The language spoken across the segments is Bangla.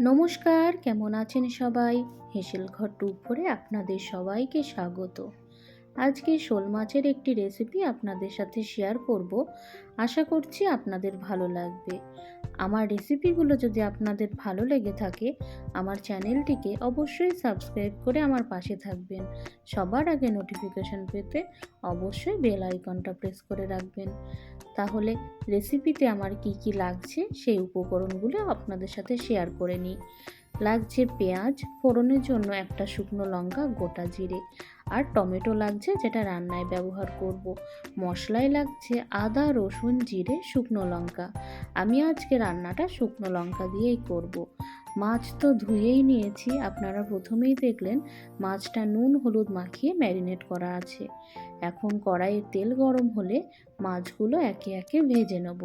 নমস্কার, কেমন আছেন সবাই? হেসেল ঘর টু করে আপনাদের সবাইকে স্বাগত। আজকে শোল মাছের একটি রেসিপি আপনাদের সাথে শেয়ার করব। আশা করছি আপনাদের ভালো লাগবে। আমার রেসিপিগুলো যদি আপনাদের ভালো লেগে থাকে, আমার চ্যানেলটিকে অবশ্যই সাবস্ক্রাইব করে আমার পাশে থাকবেন। সবার আগে নোটিফিকেশন পেতে অবশ্যই বেল আইকনটা প্রেস করে রাখবেন। তাহলে রেসিপিতে আমার কি কি লাগছে সেই উপকরণগুলো আপনাদের সাথে শেয়ার করে নিই লাগছে পেঁয়াজ, ফোড়নের জন্য একটা শুকনো লঙ্কা, গোটা জিরে আর টমেটো লাগছে যেটা রান্নায় ব্যবহার করব। মশলায় লাগছে আদা, রসুন, জিরে, শুকনো লঙ্কা আমি আজকে রান্নাটা শুকনো লঙ্কা দিয়েই করব। মাছ তো ধুয়েই নিয়েছি, আপনারা প্রথমেই দেখলেন মাছটা নুন হলুদ মাখিয়ে ম্যারিনেট করা আছে। এখন কড়াইয়ের তেল গরম হলে মাছগুলো একে একে ভেজে নেব।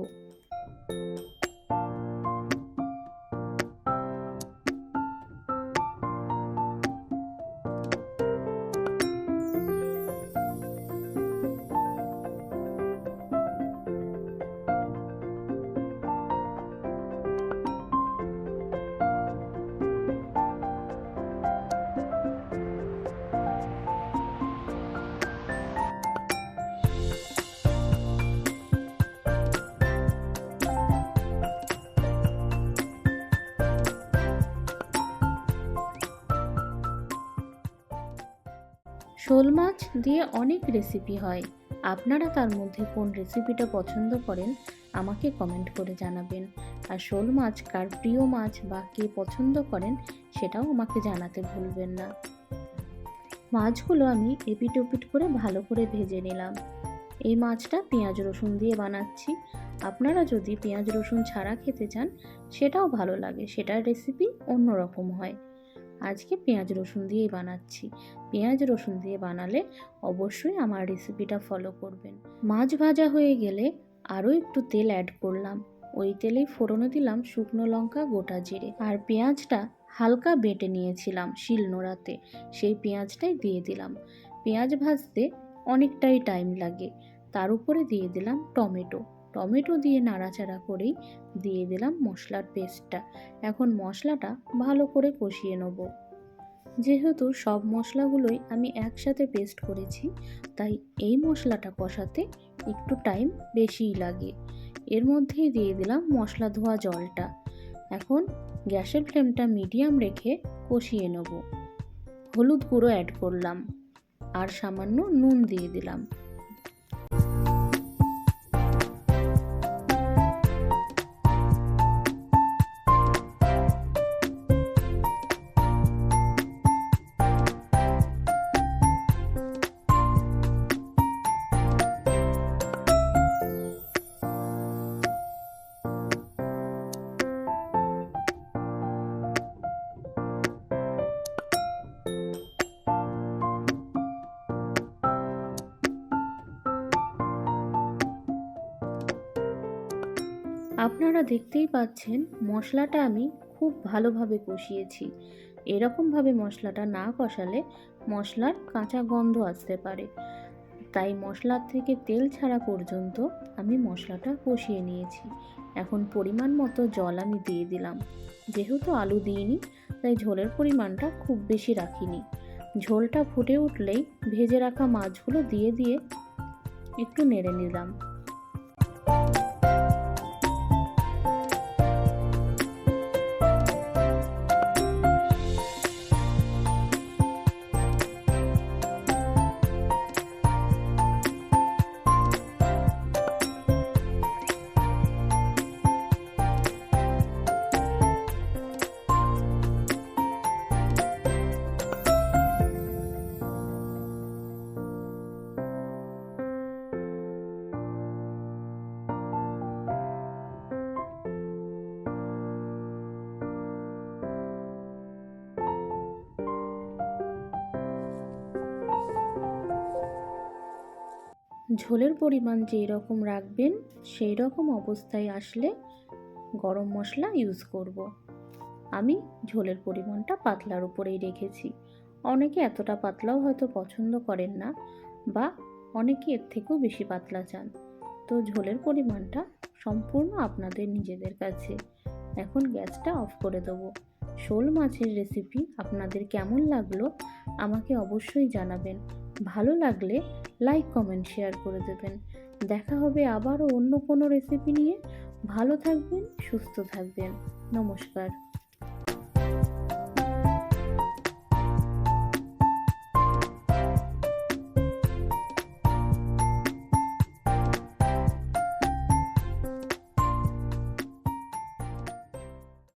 শোল মাছ দিয়ে অনেক রেসিপি হয়। আপনারা তার মধ্যে কোন রেসিপিটা পছন্দ করেন, আমাকে কমেন্ট করে জানাবেন। আর শোল মাছ কার প্রিয় মাছ বা কে পছন্দ করেন, সেটাও আমাকে জানাতে ভুলবেন না। মাছগুলো আমি এপিট ওপিট করে ভালো করে ভেজে নিলাম। এই মাছটা পেঁয়াজ রসুন দিয়ে বানাচ্ছি। আপনারা যদি পেঁয়াজ রসুন ছাড়া খেতে চান, সেটাও ভালো লাগে। সেটার রেসিপি অন্যরকম হয়। আজকে পেঁয়াজ রসুন দিয়েই বানাচ্ছি। পেঁয়াজ রসুন দিয়ে বানালে অবশ্যই আমার রেসিপিটা ফলো করবেন। মাছ ভাজা হয়ে গেলে আরও একটু তেল অ্যাড করলাম। ওই তেলেই ফোড়নে দিলাম শুকনো লঙ্কা, গোটা জিরে। আর পেঁয়াজটা হালকা বেটে নিয়েছিলাম শিল নোড়াতে, সেই পেঁয়াজটাই দিয়ে দিলাম। পেঁয়াজ ভাজতে অনেকটাই টাইম লাগে। তার উপরে দিয়ে দিলাম টমেটো। টমেটো দিয়ে নাড়াচাড়া করেই দিয়ে দিলাম মশলার পেস্টটা এখন মশলাটা ভালো করে কষিয়ে নেব। যেহেতু সব মশলাগুলোই আমি একসাথে পেস্ট করেছি, তাই এই মশলাটা কষাতে একটু টাইম বেশিই লাগে। এর মধ্যেই দিয়ে দিলাম মশলা ধোয়া জলটা। এখন গ্যাসের ফ্লেমটা মিডিয়াম রেখে কষিয়ে নেব। হলুদ গুঁড়ো অ্যাড করলাম। আর সামান্য নুন দিয়ে দিলাম। আপনারা দেখতেই পাচ্ছেন মশলাটা আমি খুব ভালোভাবে কষিয়েছি। এরকমভাবে মশলাটা না কষালে মশলার কাঁচা গন্ধ আসতে পারে। তাই মশলার থেকে তেল ছাড়া পর্যন্ত আমি মশলাটা কষিয়ে নিয়েছি। এখন পরিমাণ মতো জল আমি দিয়ে দিলাম। যেহেতু আলু দিইনি, তাই ঝোলের পরিমাণটা খুব বেশি রাখিনি। ঝোলটা ফুটে উঠলেই ভেজে রাখা মাছগুলো দিয়ে দিয়ে একটু নেড়ে নিলাম। ঝোলের পরিমাণ যেই রকম রাখবেন সেই রকম অবস্থায় আসলে গরম মশলা ইউজ করব। আমি ঝোলের পরিমাণটা পাতলার উপরেই রেখেছি। অনেকে এতটা পাতলাও হয়তো পছন্দ করেন না বা অনেকে এর থেকেও বেশি পাতলা চান। তো ঝোলের পরিমাণটা সম্পূর্ণ আপনাদের নিজেদের কাছে। এখন গ্যাসটা অফ করে দেবো। শোল মাছের রেসিপি আপনাদের কেমন লাগল আমাকে অবশ্যই জানাবেন। ভালো লাগলে লাইক কমেন্ট শেয়ার করে দেবেন। দেখা হবে আবারও অন্য কোনো রেসিপি নিয়ে। ভালো থাকবেন, সুস্থ থাকবেন। নমস্কার।